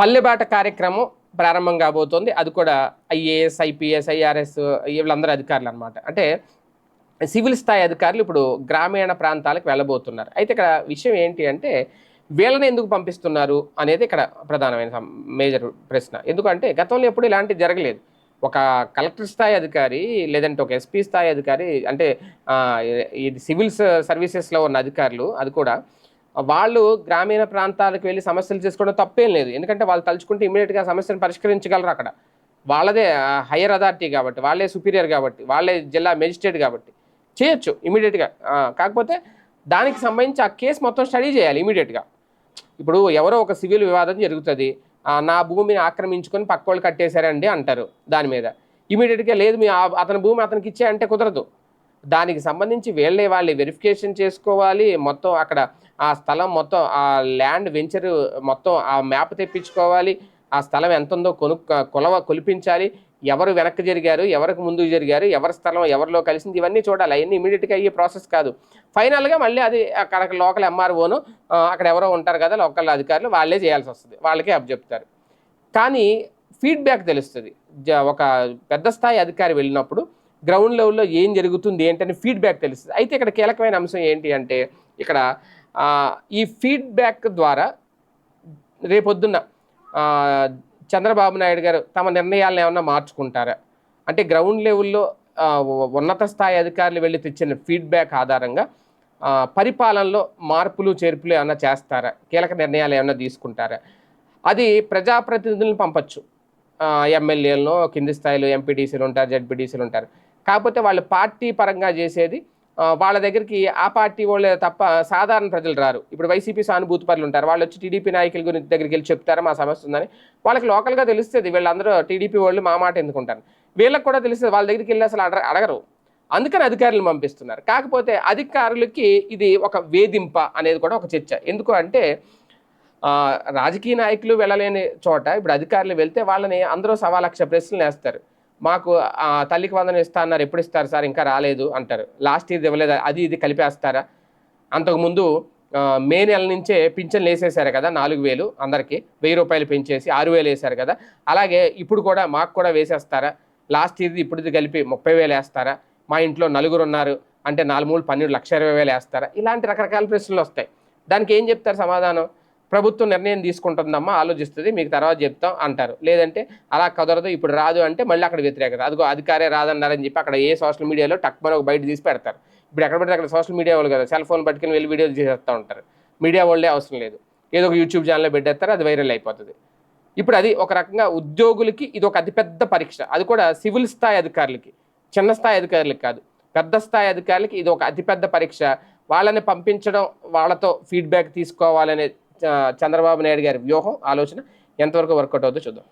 పల్లెబాట కార్యక్రమం ప్రారంభం కాబోతోంది. అది కూడా ఐఏఎస్ ఐపీఎస్ ఐఆర్ఎస్ వీళ్ళందరూ అధికారులు అనమాట అంటే సివిల్ స్థాయి అధికారులు ఇప్పుడు గ్రామీణ ప్రాంతాలకు వెళ్ళబోతున్నారు. అయితే ఇక్కడ విషయం ఏంటి అంటే వీళ్ళని ఎందుకు పంపిస్తున్నారు అనేది ఇక్కడ ప్రధానమైన మేజర్ ప్రశ్న. ఎందుకంటే గతంలో ఎప్పుడు ఇలాంటివి జరగలేదు. ఒక కలెక్టర్ స్థాయి అధికారి లేదంటే ఒక ఎస్పీ స్థాయి అధికారి అంటే ఇది సివిల్స్ సర్వీసెస్లో ఉన్న అధికారులు అది కూడా వాళ్ళు గ్రామీణ ప్రాంతాలకు వెళ్ళి సమస్యలు చేసుకోవడం తప్పేం లేదు. ఎందుకంటే వాళ్ళు తలుచుకుంటే ఇమీడియట్గా సమస్యను పరిష్కరించగలరు అక్కడ. వాళ్ళదే హయ్యర్ అథారిటీ కాబట్టి వాళ్ళే సుపీరియర్ కాబట్టి వాళ్ళే జిల్లా మెజిస్ట్రేట్ కాబట్టి. చేయొచ్చు ఇమీడియట్గా కాకపోతే దానికి సంబంధించి ఆ కేసు మొత్తం స్టడీ చేయాలి ఇమీడియట్గా ఇప్పుడు ఎవరో ఒక సివిల్ వివాదం జరుగుతుంది. నా భూమిని ఆక్రమించుకొని పక్క వాళ్ళు కట్టేశారండి అంటారు దాని మీద. ఇమీడియట్గా లేదు మీ అతని భూమి అతనికి ఇచ్చే అంటే కుదరదు. దానికి సంబంధించి వీళ్ళే వాళ్ళు వెరిఫికేషన్ చేసుకోవాలి. మొత్తం అక్కడ ఆ స్థలం మొత్తం ఆ ల్యాండ్ వెంచర్ మొత్తం ఆ మ్యాప్ తెప్పించుకోవాలి. ఆ స్థలం ఎంత ఉందో కొను కొలవ కొలిపించాలి. ఎవరు వెనక్కి జరిగారు ఎవరికి ముందుకు జరిగారు ఎవరి స్థలం ఎవరిలో కలిసింది ఇవన్నీ చూడాలి. అవన్నీ ఇమీడియట్గా అయ్యే ప్రాసెస్ కాదు. ఫైనల్గా మళ్ళీ అది అక్కడ లోకల్ ఎంఆర్ఓను అక్కడ ఎవరో ఉంటారు కదా లోకల్ అధికారులు వాళ్ళే చేయాల్సి వస్తుంది. వాళ్ళకే అప్ చెప్తారు. కానీ ఫీడ్బ్యాక్ తెలుస్తుంది. జ- ఒక పెద్ద స్థాయి అధికారి వెళ్ళినప్పుడు గ్రౌండ్ లెవెల్లో ఏం జరుగుతుంది ఏంటని ఫీడ్బ్యాక్ తెలుస్తుంది. అయితే ఇక్కడ కీలకమైన అంశం ఏంటి అంటే ఇక్కడ ఈ ఫీడ్బ్యాక్ ద్వారా రేపొద్దున్న చంద్రబాబు నాయుడు గారు తమ నిర్ణయాలను ఏమన్నా మార్చుకుంటారా? అంటే గ్రౌండ్ లెవెల్లో ఉన్నత స్థాయి అధికారులు వెళ్ళి తెచ్చిన ఫీడ్బ్యాక్ ఆధారంగా పరిపాలనలో మార్పులు చేర్పులు ఏమన్నా చేస్తారా? కీలక నిర్ణయాలు ఏమైనా తీసుకుంటారా? అది ప్రజాప్రతినిధులను పంపచ్చు. ఎమ్మెల్యేలను కింది స్థాయిలో ఎంపీటీసీలు ఉంటారు జడ్పీటీసీలు ఉంటారు. కాకపోతే వాళ్ళు పార్టీ పరంగా చేసేది వాళ్ళ దగ్గరికి ఆ పార్టీ వాళ్ళే తప్ప సాధారణ ప్రజలు రారు. ఇప్పుడు వైసీపీ సానుభూతి పరులు ఉంటారు. వాళ్ళు వచ్చి టీడీపీ నాయకుల గురించి దగ్గరికి వెళ్ళి చెప్తారా? మా సమస్య ఉందని. వాళ్ళకి లోకల్గా తెలుస్తుంది. వీళ్ళందరూ టీడీపీ వాళ్ళు మా మాట ఎందుకుంటారు? వీళ్ళకి కూడా తెలుస్తుంది. వాళ్ళ దగ్గరికి వెళ్ళి అసలు అడగరు. అందుకని అధికారులు పంపిస్తున్నారు. కాకపోతే అధికారులకి ఇది ఒక వేధింప అనేది కూడా ఒక చర్చ. ఎందుకు అంటే రాజకీయ నాయకులు వెళ్ళలేని చోట ఇప్పుడు అధికారులు వెళ్తే వాళ్ళని అందరూ సవా లక్ష ప్రశ్నలు వేస్తారు. మాకు తల్లికి వందనం ఇస్తా అన్నారు ఎప్పుడు ఇస్తారు సార్? ఇంకా రాలేదు అంటారు. లాస్ట్ ఇయర్ ఇవ్వలేదు అది ఇది కలిపేస్తారా? అంతకుముందు మే నెల నుంచే పింఛన్లు వేసేసారు కదా నాలుగు వేలు అందరికీ. వెయ్యి రూపాయలు పెంచేసి ఆరు వేలు వేశారు కదా. అలాగే ఇప్పుడు కూడా మాకు కూడా వేసేస్తారా? లాస్ట్ ఇది ఇప్పుడు కలిపి ముప్పై వేలు వేస్తారా? మా ఇంట్లో నలుగురు ఉన్నారు అంటే నాలుగు మూడు పన్నెండు లక్ష ఇరవై వేలు వేస్తారా? ఇలాంటి రకరకాల ప్రశ్నలు వస్తాయి. దానికి ఏం చెప్తారు సమాధానం? ప్రభుత్వం నిర్ణయం తీసుకుంటుందమ్మా ఆలోచిస్తుంది మీకు తర్వాత చెప్తాం అంటారు. లేదంటే అలా కుదరదు ఇప్పుడు రాదు అంటే మళ్ళీ అక్కడ వ్యతిరేకత. అదిగో అధికారే రాదన్నారని చెప్పి అక్కడ ఏ సోషల్ మీడియాలో టక్మన్ ఒక బయట తీసి పెడతారు. ఇప్పుడు ఎక్కడ పడితే అక్కడ సోషల్ మీడియా వాళ్ళు కదా సెల్ ఫోన్ పట్టుకుని వెళ్ళి వీడియోలు చేసేస్తూ ఉంటారు. మీడియా వాళ్ళే అవసరం లేదు. ఏదో ఒక యూట్యూబ్ ఛానల్లో పెట్టేస్తారు అది వైరల్ అయిపోతుంది. ఇప్పుడు అది ఒక రకంగా ఉద్యోగులకి ఇది ఒక అతిపెద్ద పరీక్ష. అది కూడా సివిల్ స్థాయి అధికారులకి చిన్న స్థాయి అధికారులకి కాదు. పెద్ద స్థాయి అధికారులకి ఇది ఒక అతిపెద్ద పరీక్ష. వాళ్ళని పంపించడం వాళ్ళతో ఫీడ్బ్యాక్ తీసుకోవాలనే చంద్రబాబు నాయుడు గారి వ్యూహం ఆలోచన ఎంతవరకు వర్కౌట్ అవుతుందో చూద్దాం.